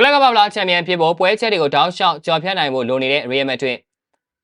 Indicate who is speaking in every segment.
Speaker 1: ကလပ်ကပ္ပလာချန်ပီယံဖြစ်ဖို့ပွဲချက်တွေကိုတောင်းလျှောက်ကြော်ဖြတ်နိုင်ဖို့လိုနေတဲ့ Real Madrid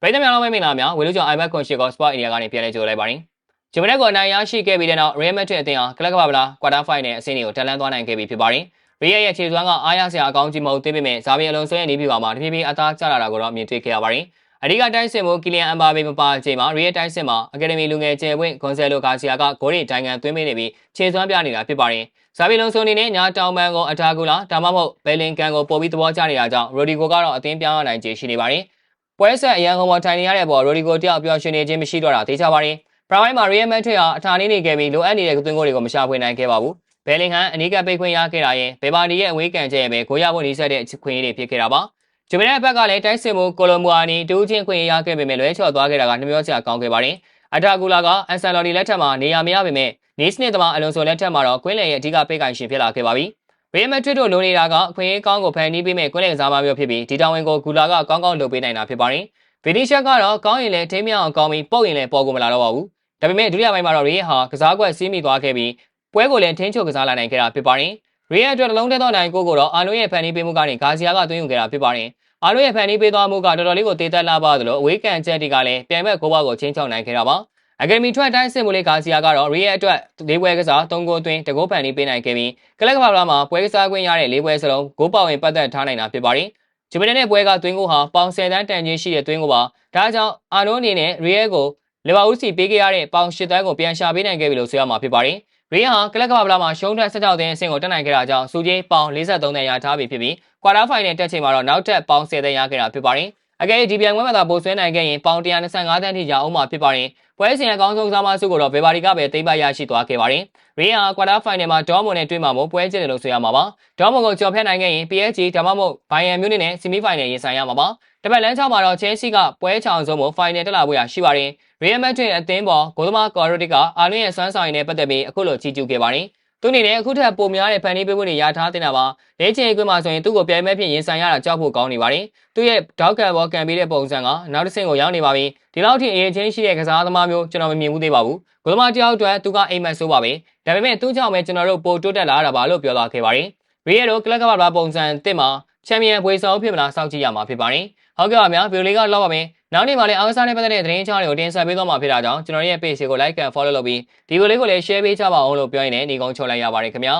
Speaker 1: ပြည်သူများလုံးမင်္ဂလာများဝေလူကျော် iMac Conchego Sport Area ကနေပြန်လည်ကြိုလိုက်ပါတယ်။ဂျမရက်ကိုအနိုင်ရရှိခဲ့ပြီးတဲ့နောက် Real Madrid အသင်းဟာကလပ်ကပ္ပလာ Quarter Final အဆင့်တွေကိုတက်လှမ်းသွားနိုင်ခဲ့ပြီဖြစ်ပါတယ်။ Real ရဲ့ခြေစွမ်းကအားရစရာအကောင်းကြီးမဟုတ်သေးပေမဲ့ဇာဗီအလွန်ဆိုရဲ့နေပြည်တော်မှာတဖြည်းဖြည်းအသားကျလာတာကိုတော့မြင်တွေ့ခဲ့ရပါတယ်။ အဓိကတိုင်းစစ်မှုကီလီယန်အမ်ဘာဘေမပါအချိန်မှာ Real တိုင်းစစ်မှာ Academy လူငယ်ကျယ်ပွင့်ဂွန်ဆယ်လိုဂါစီယာကဂိုးတွေတိုင်ငံသွင်းပေးနေပြီးခြေစွမ်းပြနေတာဖြစ်ပါတယ်။ဇာဗီလွန်ဆိုအနေနဲ့ညာတောင်ပန်ကိုအတာဂူလာဒါမှမဟုတ်ဘယ်လင်ကန်ကိုပို့ပြီးသဘောကျနေတာကြောင့်ရိုဒီဂိုကတော့အသင်းပြောင်းရနိုင်ခြေရှိနေပါတယ်။ပွဲဆက်အရန်ကုန်ပေါ်ထိုင်နေရတဲ့အပေါ်ရိုဒီဂိုတယောက်ပျော်ရွှင်နေခြင်းမရှိတော့တာသိချပါတယ်။ပရိုင်မာရီယယ်မက်ထရစ်ဟာအထာနေနေခဲ့ပြီးလိုအပ်နေတဲ့သွင်းကိုတွေကိုမရှာဖွေနိုင်ခဲ့ပါဘူး။ဘယ်လင်ဟန်အနီးကပ်ပိတ်ခွင့်ရခဲ့တာရင်ဘေဘာဒီရဲ့အဝေးကန်ချက်ရဲ့ပဲကိုရဖို့နေဆက်တဲ့ခွင့်ရည်ဖြစ်ခဲ့တာပါ။ ဂျမန်ဘက်ကလည်းတိုက်စစ်မှုကိုလိုမူအာနီတူးချင်းခွင့်ရခဲ့ပေမဲ့လွဲချော်သွားခဲ့တာကနှမျောစရာကောင်းခဲ့ပါတယ်။အတာဂူလာကအန်ဆန်လော်ဒီလက်ထက်မှာနေရာမရပေမဲ့နေစနစ်သမားအလွန်ဆိုလက်ထက်မှာတော့ကွင်းလယ်ရဲ့အဓိကပိတ်ကန်ရှင်ဖြစ်လာခဲ့ပါပြီ။ရီယယ်မက်ဒရစ်တို့လိုနေတာကအခွင့်အရေးကောင်းကိုဖန်တီးပေးမဲ့ကွင်းလယ်ကစားမမျိုးဖြစ်ပြီးဒီတောင်ဝင်ကိုဂူလာကကောင်းကောင်းလုပ်ပေးနိုင်တာဖြစ်ပါတယ်။ဗီနီရှက်ကတော့ကောင်းရင်လည်းထိမ်းမြောင်အောင်ကောင်းပြီးပုတ်ရင်လည်းပေါ်ကိုမလာတော့ပါဘူး။ဒါပေမဲ့ဒုတိယပိုင်းမှာတော့ရီယယ်ဟာကစားကွက်စီးမိသွားခဲ့ပြီးပွဲကိုလည်းထင်းချုပ်ကစားလာနိုင်ခဲ့တာဖြစ်ပါတယ်။ရီယယ်အတွက်တစ်လုံးထဲသောနိုင်ကိုကိုတော့အာနိုရဲ့ဖန်တီးပေးမှုကနေဂါစီယာကသွင်းယူခဲ့တာဖြစ်ပါတယ်။ အာနိုရဲ့ဖန်တီးပေးသွားမှုကတော်တော်လေးကိုတေးသက်လာပါသလိုအဝေးကန်ချက်တွေကလည်းပြိုင်ဘက်ကိုဘကိုချင်းချောင်းနိုင်ခဲ့တာပါ။အကယ်ဒမီထွက်တိုင်းစစ်မှုလေးဂါစီယာကတော့ရီယယ်အတွက်၄ပွဲကစား၃ဂိုးသွင်းတကိုးဖန်တီးပေးနိုင်ခဲ့ပြီးကလပ်ကဘာလာမှာပွဲကစားခွင့်ရတဲ့၄ပွဲစလုံးဂိုးပါဝင်ပတ်သက်ထားနိုင်တာဖြစ်ပါတယ်။ဂျပန်နဲ့ပွဲကသွင်းဂိုးဟာပေါင်၁၀တန်းတန်ချင်းရှိတဲ့သွင်းဂိုးပါ။ဒါကြောင့်အာနိုအနေနဲ့ရီယယ်ကိုလီဗာပူးစီပေးခဲ့ရတဲ့ပေါင်၈တန်းကိုပြန်ရှာပေးနိုင်ခဲ့ပြီလို့ဆိုရမှာဖြစ်ပါတယ်။ ရီယယ်ဟာကလပ်ကဘာလာမှာရှုံးထွက်၁၆သင်းအဆင့်ကိုတက်နိုင်ခဲ့တာကြောင့်စူဂျေးပေါင်43တန်းရထားပြီဖြစ်ပြီးကွာတာဖိုင်နယ်တက်ချိန်မှာတော့နောက်ထပ်ပေါင်10တန်းရခဲ့တာဖြစ်ပါတယ်။ အကယ်၍ဒီပြိုင်ပွဲမှာသာပိုဆွဲနိုင်ခဲ့ရင်ပေါင်125တန်းထိရအောင်မှာဖြစ်ပါတယ်။ပွဲစဉ်အကောင်းဆုံးစားမစုကိုတော့ဘေဘာရီကပဲသိမ်းပိုက်ရရှိသွားခဲ့ပါတယ်။ရီယာကွာတာဖိုင်နယ်မှာဒေါမွန်နဲ့တွေ့မှာမို့ပွဲကျတယ်လို့ဆိုရမှာပါ။ဒေါမွန်ကိုကြော်ဖြတ်နိုင်ခဲ့ရင် PSG ဒါမှမဟုတ်ဘိုင်ယန်မြူးနစ်နဲ့ဆီမီဖိုင်နယ်ရင်ဆိုင်ရမှာပါ။တပတ်လမ်းချောင်းမှာတော့ချဲဆီကပွဲချောင်ဆုံးမို့ဖိုင်နယ်တက်လာဖို့ရရှိပါတယ်။ရီယယ်မက်ဒရစ်အသင်းပေါ်ဂိုသမားကော်ရိုတစ်ကအာလွင်ရဲ့စွမ်းဆောင်ရည်နဲ့ပတ်သက်ပြီးအခုလိုချီးကျူးခဲ့ပါတယ်။ သူအနေနဲ့အခုထက်ပိုများတဲ့ဖန်တီးပေးမှုတွေရထားတင်တာပါလဲချင်ကွင်းမှာဆိုရင်သူ့ကိုပြိုင်မဲ့ဖြစ်ရင်ဆိုင်ရတာကြောက်ဖို့ကောင်းနေပါတယ်သူ့ရဲ့ဒေါက်ကန်ဘောကန်ပေးတဲ့ပုံစံကနောက်တစ်ဆင့်ကိုရောက်နေပါပြီဒီလောက်ထိအရေးချင်းရှိတဲ့ကစားသမားမျိုးကျွန်တော်မမြင်ဘူးသေးပါဘူးကိုသမားတယောက်အတွက်သူကအိမ်မက်ဆိုးပါပဲဒါပေမဲ့သူ့ကြောင့်ပဲကျွန်တော်တို့ပိုတိုးတက်လာတာပါလို့ပြောသွားခဲ့ပါတယ်ရီယယ်တို့ကလပ်ကပ္ပပုံစံတစ်မှာချန်ပီယံဘွေဆောင်ဖြစ်မလားစောင့်ကြည့်ရမှာဖြစ်ပါတယ်ဟုတ်ကဲ့ပါဗျာဗီဒီယိုလေးကလောက်ပါမယ် နောက်နေ့မှာလည်းအားကစားနဲ့ပတ်သက်တဲ့သတင်းအကြောင်းတွေကိုတင်ဆက်ပေးသွားမှာဖြစ်တာကြောင့်ကျွန်တော်ရဲ့ page ကို like and follow လုပ်ပြီးဒီဗီဒီယိုလေးကိုလည်း share ပေးကြပါအောင်လို့ပြောရင်းနဲ့ညီကုန်းချုပ်လိုက်ရပါတယ်ခင်ဗျာ